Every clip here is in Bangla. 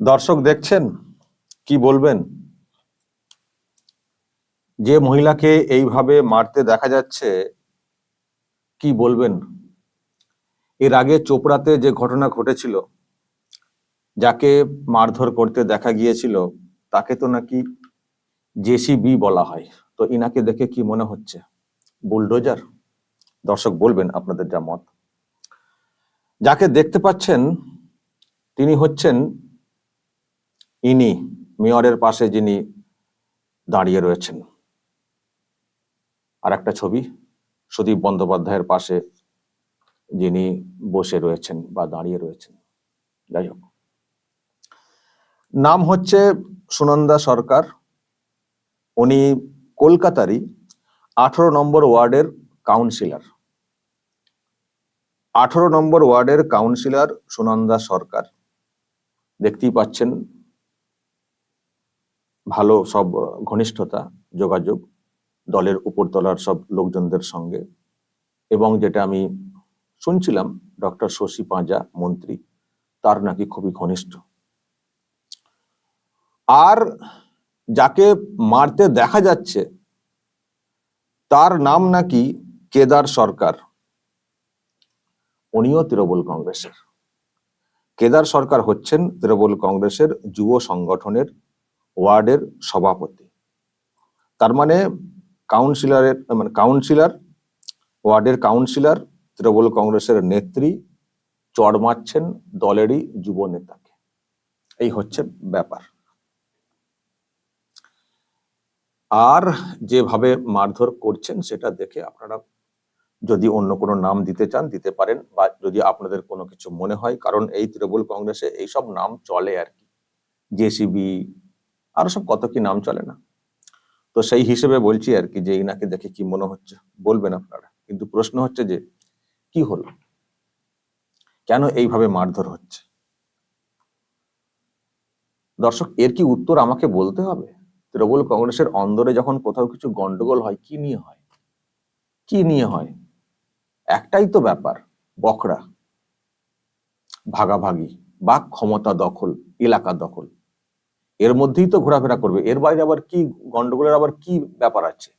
দর্শক দেখছেন? কি বলবেন? যে মহিলাকে এইভাবে মারতে দেখা যাচ্ছে কি বলবেন? এর আগে চোপড়াতে যে ঘটনা ঘটেছিল, যাকে মারধর করতে দেখা গিয়েছিল, তাকে তো নাকি জেসিবি বলা হয়। তো ইনাকে দেখে কি মনে হচ্ছে? বুলডোজার? দর্শক, বলবেন আপনাদের যা মত। যাকে দেখতে পাচ্ছেন, তিনি হচ্ছেন ইনি, মেয়রের পাশে যিনি দাঁড়িয়ে রয়েছেন। আর একটা ছবি। সুদীপ বন্দ্যোপাধ্যায়ের পাশে যিনি বসে রয়েছেন বা দাঁড়িয়ে রয়েছেন। যাই হোক। নাম হচ্ছে সুনন্দা সরকার। উনি কলকাতারই আঠারো নম্বর ওয়ার্ডের কাউন্সিলর। আঠারো নম্বর ওয়ার্ডের কাউন্সিলর সুনন্দা সরকার। দেখতেই পাচ্ছেন, ভালো সব ঘনিষ্ঠতা, যোগাযোগ। দলের উপরতলার সব লোকজনদের সঙ্গে। এবং যেটা আমি শুনছিলাম, ডক্টর শশী পাঁজা, মন্ত্রী, তার নাকি খুবই ঘনিষ্ঠ। আর যাকে মারতে দেখা যাচ্ছে, তার নাম নাকি কেদার সরকার। উনিও তৃণমূল কংগ্রেসের। কেদার সরকার হচ্ছেন তৃণমূল কংগ্রেসের যুব সংগঠনের ওয়ার্ডের সভাপতি। তার মানে কাউন্সিলরের মানে কাউন্সিলর, ওয়ার্ডের কাউন্সিলর, তৃণমূল কংগ্রেসের নেত্রী চড় মারছেন দলেরই যুব নেতাকে। এই হচ্ছে ব্যাপার। আর যেভাবে মারধর করছেন সেটা দেখে আপনারা যদি অন্য কোনো নাম দিতে চান, দিতে পারেন বা যদি আপনাদের কোনো কিছু মনে হয়, কারণ এই তৃণমূল কংগ্রেসে এইসব নাম চলে আর কি। জেসিবি আরও সব কত কি নাম চলে না? তো সেই হিসেবে বলছি আর কি যে ইনাকে দেখে কি মনে হচ্ছে, বলবেন আপনারা। কিন্তু প্রশ্ন হচ্ছে যে, কি হলো? কেন এইভাবে মারধর হচ্ছে? দর্শক, এর কি উত্তর আমাকে বলতে হবে? তৃণমূল কংগ্রেসের অন্দরে যখন কোথাও কিছু গন্ডগোল হয়, কি নিয়ে হয়? কি নিয়ে হয়? একটাই তো ব্যাপার বকরা ভাগাভাগি বা ক্ষমতা দখল, এলাকা দখল। এর মধ্যেই তো ঘোরাফেরা করবে। এর বাইরে আবার কি গন্ডগোলের আবার কি ব্যাপার আছে?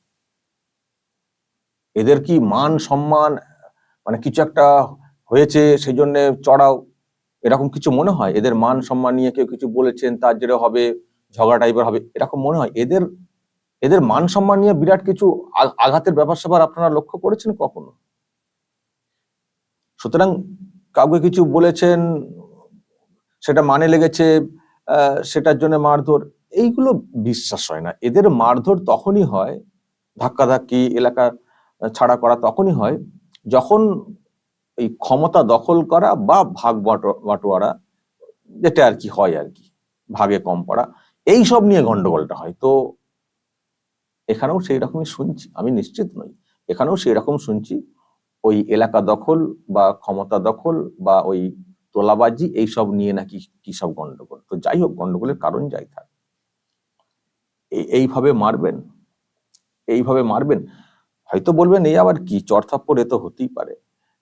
এদের কি মান সম্মান মানে কিছু একটা হয়েছে সেই জন্য চড়াও, এরকম কিছু মনে হয়? এদের মান সম্মান নিয়ে কেউ কিছু বলেছেন, তার জেরে হবে, ঝগড়া টাইপের হবে, এরকম মনে হয়? এদের এদের মান সম্মান নিয়ে বিরাট কিছু আঘাতের ব্যাপার স্যাপার আপনারা লক্ষ্য করেছেন কখনো? সুতরাং কাউকে কিছু বলেছেন, সেটা মানে লেগেছে সেটার জন্য মারধর, এইগুলো বিশ্বাস হয় না। এদের মারধর তখনই হয়, ধাক্কাধাক্কি, এলাকা ছাড়া করা তখনই হয়, যখন এই ক্ষমতা দখল করা বা ভাগ বাটো- বাটোয়ারা, যেটা আর কি হয় আর কি, ভাগে কম পড়া এই সব নিয়ে গন্ডগোলটা হয়। তো এখানেও সেই রকমই শুনছি, আমি নিশ্চিত নই। এখানেও সেই রকম শুনছি, ওই এলাকা দখল বা ক্ষমতা দখল বা ওই তোলাবাজি, এইসব নিয়ে নাকি কি সব গন্ডগোল? তো যাই হোক, গন্ডগোলের কারণ যাই থাক। এই- এইভাবে মারবেন? এইভাবে মারবেন? হয়তো বলবেন এই আবার কি? চর থাপ্পড়, এ তো হতেই পারে।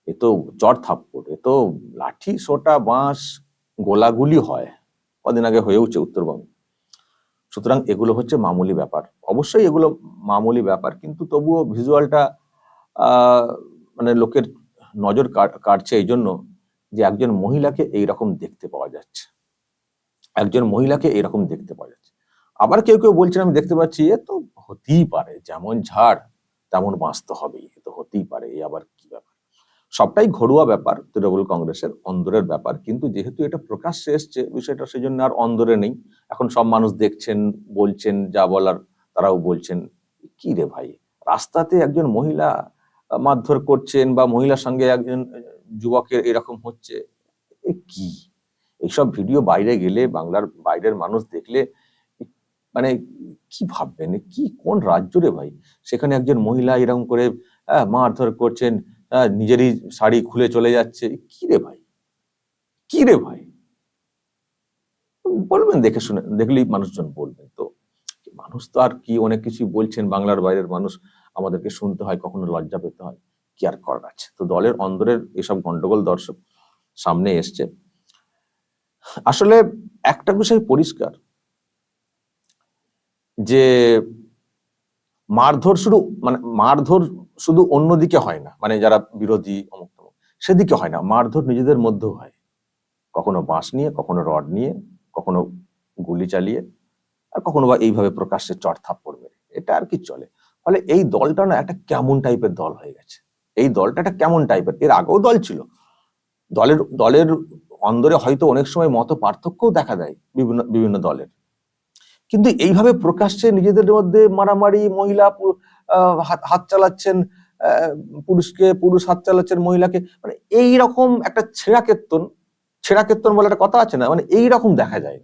এ তো চর থাপ্পড়, এ তো লাঠি, সোটা, বাঁশ, গোলাগুলি হয়। কদিন আগে হয়েওছে উত্তরবঙ্গে। সুতরাং এগুলো হচ্ছে মামুলি ব্যাপার। অবশ্যই এগুলো মামুলি ব্যাপার, কিন্তু তবুও ভিজুয়ালটা মানে লোকের নজর কাটছে এই জন্য যে একজন মহিলাকে এইরকম দেখতে পাওয়া যাচ্ছে। একজন মহিলাকে এইরকম দেখতে পাওয়া যাচ্ছে। আবার কেউ কেউ বলছেন, আমি দেখতে পাচ্ছি, এ তো হতেই পারে, যেমন ঝাড়, তেমন বাঁচতে হবেই, এ তো হতেই পারে, এ আবার কি ব্যাপার? সবটাই ঘরোয়া ব্যাপার, তৃণমূল কংগ্রেসের অন্দরের ব্যাপার, কিন্তু যেহেতু এটা প্রকাশ্যে এসছে, বিষয়টা সেই জন্য আর অন্দরে নেই। এখন সব মানুষ দেখছেন, বলছেন, যা বলার, তারাও বলছেন, কি রে ভাই? রাস্তাতে একজন মহিলা মারধর করছেন বা মহিলার সঙ্গে একজন যুবকের এরকম হচ্ছে কি? এইসব ভিডিও বাইরে গেলে, বাংলার বাইরের মানুষ দেখলে মানে কি ভাববেন? কি, কোন রাজ্য রে ভাই? সেখানে একজন মহিলা এরকম করে মারধর করছেন নিজেরই শাড়ি খুলে চলে যাচ্ছে কি রে ভাই? কি রে ভাই? বলবেন দেখে শুনে, দেখলেই মানুষজন বলবেন তো। মানুষ তো আর কি, অনেক কিছু বলছেন বাংলার বাইরের মানুষ, আমাদেরকে শুনতে হয়, কখনো লজ্জা পেতে হয়। কি আর করার আছে তো দলের অন্দরের এসব গন্ডগোল দর্শক সামনে এসছে। আসলে একটা বিষয় পরিষ্কার যে মারধর শুধু মানে মারধর শুধু অন্যদিকে হয় না মানে যারা বিরোধী অমুক তমুক, সেদিকে হয় না। মারধর নিজেদের মধ্যেও হয়। কখনো বাঁশ নিয়ে কখনো রড নিয়ে কখনো গুলি চালিয়ে আর কখনো বা এইভাবে প্রকাশ্যে চট থাপ্পড় মেরে। এটা আর কি চলে? ফলে এই দলটা না একটা কেমন টাইপের দল হয়ে গেছে। এই দলটা একটা কেমন টাইপের এর আগেও দল ছিল। দলের দলের অন্দরে হয়তো অনেক সময় মত পার্থক্যও দেখা দেয় বিভিন্ন বিভিন্ন দলের। কিন্তু এইভাবে প্রকাশ্যে নিজেদের মধ্যে মারামারি, মহিলা হাত চালাচ্ছেন পুরুষকে, পুরুষ হাত চালাচ্ছেন মহিলাকে মানে এই রকম একটা ছেঁড়া কেত্তন ছেঁড়া কেত্তন বলে একটা কথা আছে না? মানে এই রকম দেখা যায়।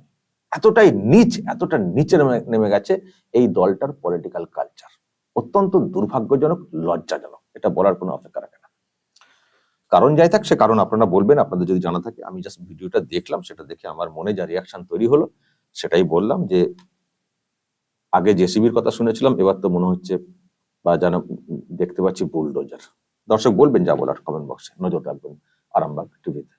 এতটাই নিচ, এতটা নিচে নেমে গেছে এই দলটার পলিটিক্যাল কালচার অত্যন্ত দুর্ভাগ্যজনক, লজ্জাজনক। এটা বলার কোনো অপেক্ষা রাখে না। কারণ যাই থাক, সে কারণ আপনারা বলবেন, আপনাদের যদি জানা থাকে, আমি জাস্ট ভিডিওটা দেখলাম, সেটা দেখে আমার মনে যা রিয়াকশন তৈরি হলো, সেটাই বললাম যে, আগে জেসিবির কথা শুনেছিলাম, এবার তো মনে হচ্ছে বা যেন দেখতে পাচ্ছি বুলডোজার দর্শক বলবেন যা বলার কমেন্ট বক্সে নজর রাখবেন, আরামবাগ টিভিতে